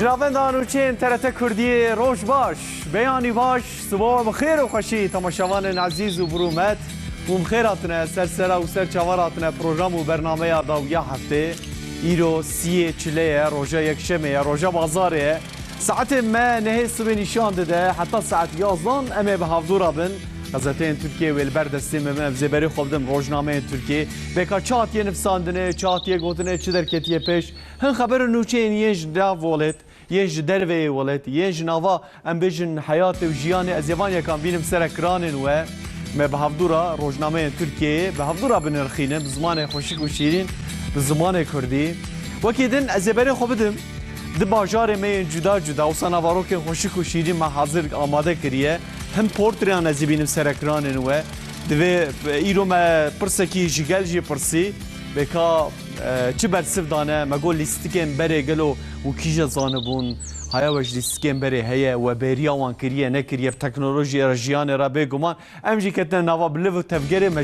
جنابندان و چین ترت کردی روش باش بیانی باش صبح بخیر و خوشی تماشاوان عزیز و برومت و بخیراتنه سر سر و سر چواراتنه پروژرام و برنامه داویا هفته ایرو سی چله روژه یک شمه روژه بازاره ساعت ما نهی صبح نشان داده حتی ساعت یازدان امه به غزتین ترکیه و البردستی ممن زبری خوبدم روزنامه ترکیه بکا چاتیه نفساندنه چاتیه گوتنه چه درکتیه پیش هن خبر نوچین یش دا ولت یش دروی ولت یش نوا ام بیجن حیات و جیان از یوان یکان بینم سر اکرانن و ما به هفدورا روزنامه ترکیه به هفدورا بنرخینه به زمان خوشک و شیرین به زمان کردی وکی دن از زبری خوبدم di bajarê me yên cuda cuda wisa navarokên xweşik û şîrîn me hazir amade kiriye. Him portreyan ez bînim serekranên we divê îro me pirsekî ji gel jî pirsî bêka çi bersiv dane me got lîstikên berê gelo û kîje zanibûn haya we ji lîstikên berê heye we bêriya wan kiriye nekiriye teknolojiya re jiyanê re bêguman em jî ketine nava biliv û tevgerê me